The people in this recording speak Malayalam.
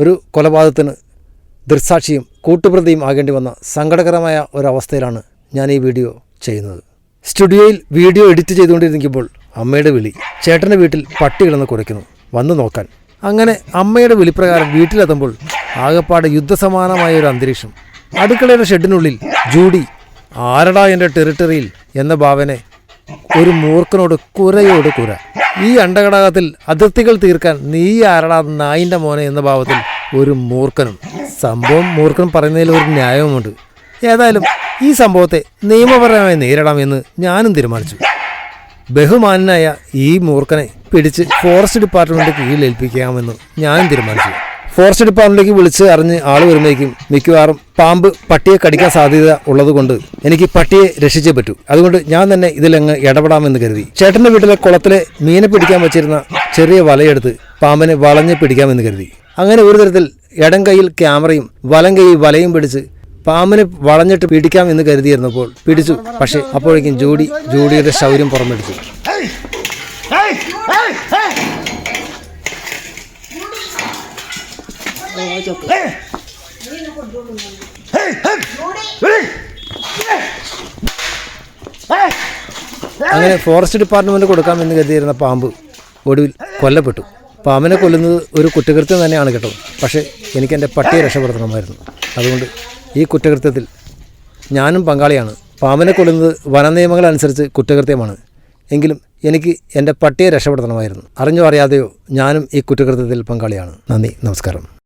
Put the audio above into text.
ഒരു കൊലപാതകത്തിന് ദൃക്സാക്ഷിയും കൂട്ടുപ്രതിയും ആകേണ്ടി വന്ന സങ്കടകരമായ ഒരവസ്ഥയിലാണ് ഞാൻ ഈ വീഡിയോ ചെയ്യുന്നത്. സ്റ്റുഡിയോയിൽ വീഡിയോ എഡിറ്റ് ചെയ്തുകൊണ്ടിരിക്കുമ്പോൾ അമ്മയുടെ വിളി ചേട്ടന്റെ വീട്ടിൽ പട്ടി കിടന്ന് കുറയ്ക്കുന്നു വന്നു നോക്കാൻ. അങ്ങനെ അമ്മയുടെ വിളിപ്രകാരം വീട്ടിലെത്തുമ്പോൾ ആകപ്പാടെ യുദ്ധസമാനമായ ഒരു അന്തരീക്ഷം. അടുക്കളയുടെ ഷെഡിനുള്ളിൽ ജൂഡി ആരടാ എന്റെ ടെറിട്ടറിയിൽ എന്ന ഭാവനെ ഒരു മൂർക്കനോട് കുരയോട് കുര. ഈ അണ്ടകടകത്തിൽ അതിർത്തികൾ തീർക്കാൻ നീ ആരടാ നായിന്റെ മോനെ എന്ന ഭാവത്തിൽ ഒരു മൂർഖനും. സംഭവം മൂർഖൻ പറയുന്നതിൽ ഒരു ന്യായവുമുണ്ട്. ഏതായാലും ഈ സംഭവത്തെ നിയമപരമായി നേരിടാമെന്ന് ഞാനും തീരുമാനിച്ചു. ബഹുമാനായ ഈ മൂർഖനെ പിടിച്ച് ഫോറസ്റ്റ് ഡിപ്പാർട്ട്മെന്റ് കീഴിൽ ഏൽപ്പിക്കാമെന്ന് ഞാനും തീരുമാനിച്ചു. ഫോറസ്റ്റ് ഡിപ്പാർട്ട്മെന്റിലേക്ക് വിളിച്ച് അറിഞ്ഞ് ആൾ വരുമ്പോഴേക്കും മിക്കവാറും പാമ്പ് പട്ടിയെ കടിക്കാൻ സാധ്യത ഉള്ളതുകൊണ്ട് എനിക്ക് പട്ടിയെ രക്ഷിച്ചേ പറ്റൂ. അതുകൊണ്ട് ഞാൻ തന്നെ ഇതിലങ്ങ് ഇടപെടാമെന്ന് കരുതി. ചേട്ടന്റെ വീട്ടിലെ കുളത്തിലെ മീനെ പിടിക്കാൻ വെച്ചിരുന്ന ചെറിയ വലയെടുത്ത് പാമ്പിനെ വളഞ്ഞ് പിടിക്കാമെന്ന് കരുതി. അങ്ങനെ ഒരു തരത്തിൽ ഇടം കൈയിൽ ക്യാമറയും വലം കൈ വലയും പിടിച്ച് പാമ്പിനെ വളഞ്ഞിട്ട് പിടിക്കാം എന്ന് കരുതിയിരുന്നപ്പോൾ പിടിച്ചു. പക്ഷേ അപ്പോഴേക്കും ജോഡി ജോഡിയുടെ ശൗര്യം പുറമെടുത്തു. അങ്ങനെ ഫോറസ്റ്റ് ഡിപ്പാർട്ട്മെന്റ് കൊടുക്കാമെന്ന് കരുതിയിരുന്ന പാമ്പ് ഒടുവിൽ കൊല്ലപ്പെട്ടു. പാമ്പിനെ കൊല്ലുന്നത് ഒരു കുറ്റകൃത്യം തന്നെയാണ് കേട്ടോ. പക്ഷേ എനിക്ക് എന്റെ പട്ടിയെ രക്ഷപ്പെടുത്തണമായിരുന്നു. അതുകൊണ്ട് ഈ കുറ്റകൃത്യത്തിൽ ഞാനും പങ്കാളിയാണ്. പാമ്പിനെ കൊല്ലുന്നത് വനനിയമങ്ങൾ അനുസരിച്ച് കുറ്റകൃത്യമാണ്. എങ്കിലും എനിക്ക് എന്റെ പട്ടിയെ രക്ഷപ്പെടുത്തണമായിരുന്നു. അറിഞ്ഞോ അറിയാതെയോ ഞാനും ഈ കുറ്റകൃത്യത്തിൽ പങ്കാളിയാണ്. നന്ദി നമസ്കാരം.